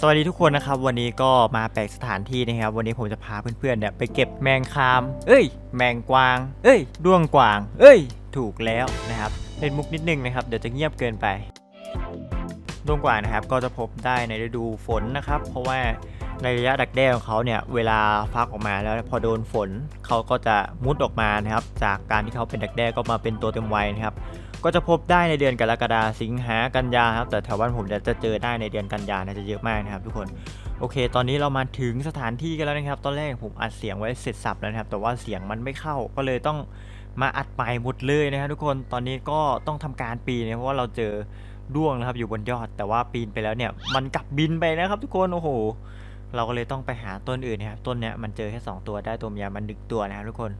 สวัสดีทุกคนนะครับ วันนี้ก็มาแปลกสถานที่นะครับ วันนี้ผมจะพาเพื่อนๆเนี่ยไปเก็บแมงคาม เอ้ย แมงกวาง เอ้ยด้วงกวาง เอ้ย ถูกแล้วนะครับเล่นมุกนิดนึงนะครับ เดี๋ยวจะเงียบเกินไปด้วงกวางนะครับ ก็จะพบได้ในฤดูฝนนะครับ เพราะว่าในระยะดักแด้ของเขาเนี่ยเวลาฟักออกมาแล้วพอโดนฝนเขาก็จะมุดออกมานะครับ จากการที่เขาเป็นดักแด้ก็มาเป็นตัวเต็มวัยนะครับ ก็จะพบได้ในเดือนกรกฎาสิงหากันยาครับ แต่แถวบ้านผมจะเจอได้ในเดือนกันยานะจะเยอะมากนะครับทุกคน โอเค ตอนนี้เรามาถึงสถานที่กันแล้วนะครับ ตอนแรกผมอัดเสียงไว้เสร็จสับแล้วนะครับ แต่ว่าเสียงมันไม่เข้า ก็เลยต้องมาอัดใหม่หมดเลยนะครับทุกคน ตอนนี้ก็ต้องทำการปีนะเพราะว่าเราเจอด้วงนะครับอยู่บนยอด แต่ว่าปีนไปแล้วเนี่ย มันกลับบินไปนะครับ ทุกคน โอ้โห เราก็เลยต้องไปหาต้นอื่นนะครับ ต้นเนี้ยมันเจอแค่สองตัวได้ตัวเมียมันดึกตัวนะครับทุกคน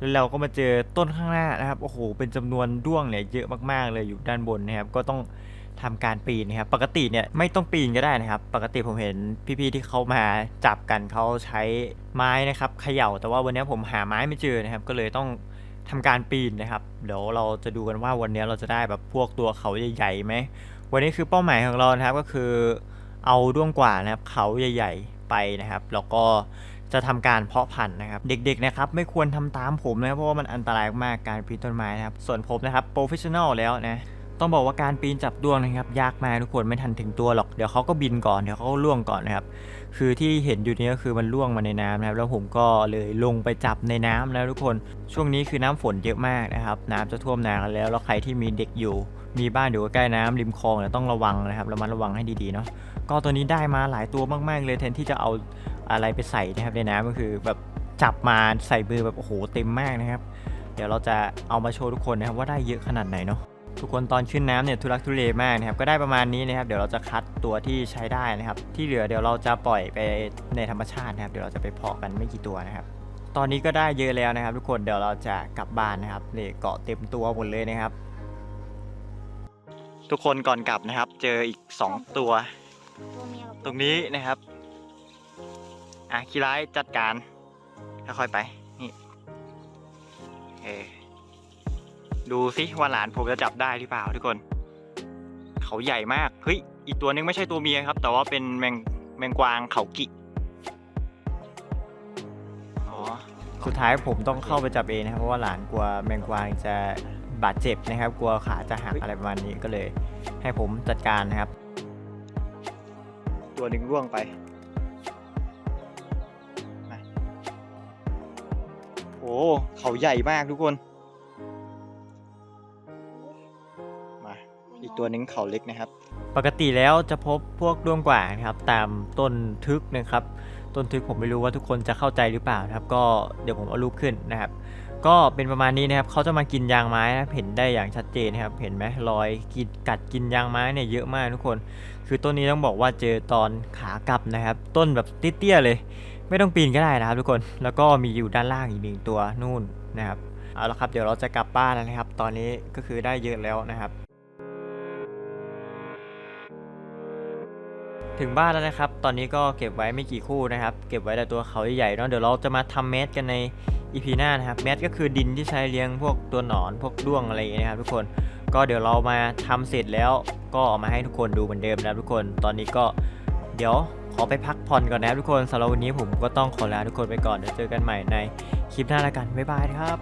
แล้วเราก็มาเจอต้นข้างหน้านะครับโอ้โหเป็นจำนวนด้วงเนี่ยเยอะมากๆเลยอยู่ด้านบนนะครับ ก็ต้องทำการปีนนะครับ ปกติเนี่ยไม่ต้องปีนก็ได้นะครับ ปกติผมเห็นพี่ๆที่เขามาจับกันเขาใช้ไม้นะครับเขย่า แต่ว่าวันนี้ผมหาไม้ไม่เจอนะครับ ก็เลยต้องทำการปีนนะครับ เดี๋ยวเราจะดูกันว่าวันนี้เราจะได้แบบพวกตัวเขาใหญ่ๆไหมวันนี้คือเป้าหมายของเรานะครับก็คือเอาด้วงกว่านะครับเขาใหญ่ ๆ ไปนะครับ แล้วก็ จะทำการเพาะพันธุ์นะครับ เด็กๆนะครับไม่ควรทำตามผมนะเพราะว่ามันอันตรายมากการปีนต้นไม้นะครับ ส่วนผมนะครับโปรเฟชชั่นอลแล้วนะต้องบอกว่าการปีนจับด้วงนะครับ ยากมากทุกคนไม่ทันถึงตัวหรอกเดี๋ยวเขาก็บินก่อนเดี๋ยวเขาก็ล่วงก่อนนะครับ คือที่เห็นอยู่นี้ก็คือมันล่วงมาในน้ำนะครับ แล้วผมก็เลยลงไปจับในน้ำแล้วทุกคนช่วงนี้คือน้ำฝนเยอะมากนะครับ น้ำจะท่วมนากันแล้ว แล้วใครที่มีเด็กอยู่ มีบ้านอยู่ใกล้น้ำริมคลองเนี่ยต้องระวังนะครับระมัดระวังให้ดีๆเนาะก็ตัวนี้ได้มาหลายตัวมากๆเลยแทนที่จะเอาอะไรไปใส่นะครับในน้ำก็คือแบบจับมาใส่มือแบบโอ้โหเต็มมากนะครับเดี๋ยวเราจะเอามาโชว์ทุกคนนะครับว่าได้เยอะขนาดไหนเนาะทุกคนตอนขึ้นน้ำเนี่ยทุลักทุเลมากนะครับก็ได้ประมาณนี้นะครับเดี๋ยวเราจะคัดตัวที่ใช้ได้นะครับ ที่เหลือเดี๋ยวเราจะปล่อยไปในธรรมชาตินะครับ เดี๋ยวเราจะไปเพาะกันไม่กี่ตัวนะครับ ตอนนี้ก็ได้เยอะแล้วนะครับ ทุกคนเดี๋ยวเราจะกลับบ้านนะครับเนี่ยเกาะเต็มตัวหมดเลยนะครับ ทุกคนก่อนกลับนะครับ เจออีก2ตัวตัว ตรงนี้นะครับ อะคีร้ายจัดการค่อยๆไป นี่เอดูสิว่าหลานผมจะจับได้หรือเปล่าทุกคน เขาใหญ่มาก เฮ้ย อีกตัวนึงไม่ใช่ตัวเมียครับ แต่ว่าเป็นแมงแมงกวางเขากิอ๋อสุดท้ายผมต้องเข้าไปจับเองนะครับเพราะว่าหลานกลัวแมงกวางจะ บาดเจ็บนะครับ กลัวขาจะหักอะไรประมาณนี้ก็เลย ให้ผมจัดการนะครับ ตัวหนึ่งร่วงไปมาโอ้เขาใหญ่มากทุกคน มาอีกตัวหนึ่งเขาเล็กนะครับ ปกติแล้วจะพบพวกด้วงกว่างนะครับ ตามต้นทึกนะครับ ต้นทึกผมไม่รู้ว่าทุกคนจะเข้าใจหรือเปล่านะครับ ก็เดี๋ยวผมเอารูปขึ้นนะครับ ก็เป็นประมาณนี้นะครับเขาจะมากินยางไม้นะเห็นได้อย่างชัดเจนนะครับ เห็นไหมรอยกินกัดกินยางไม้เนี่ยเยอะมากทุกคน คือต้นนี้ต้องบอกว่าเจอตอนขากลับนะครับ ต้นแบบเตี้ยๆเลย ไม่ต้องปีนก็ได้นะครับทุกคน แล้วก็มีอยู่ด้านล่างอีกหนึ่งตัวนู่นนะครับ เอาละครับเดี๋ยวเราจะกลับบ้านแล้วนะครับ ตอนนี้ก็คือได้เยอะแล้วนะครับถึงบ้านแล้วนะครับ ตอนนี้ก็เก็บไว้ไม่กี่คู่นะครับ เก็บไว้แต่ตัวเขาใหญ่ๆเนาะ เดี๋ยวเราจะมาทำเมสกันใน อีพีหน้านะครับแมสก็คือดินที่ใช้เลี้ยงพวกตัวหนอนพวกด้วงอะไรอย่างเงี้ยนะครับทุกคนก็เดี๋ยวเรามาทำเสร็จแล้วก็เอามาให้ทุกคนดูเหมือนเดิมนะครับทุกคนตอนนี้ก็เดี๋ยวขอไปพักผ่อนก่อนนะครับทุกคนสำหรับวันนี้ผมก็ต้องขอลาทุกคนไปก่อนเดี๋ยวเจอกันใหม่ในคลิปหน้าละกันบ๊ายบายครับ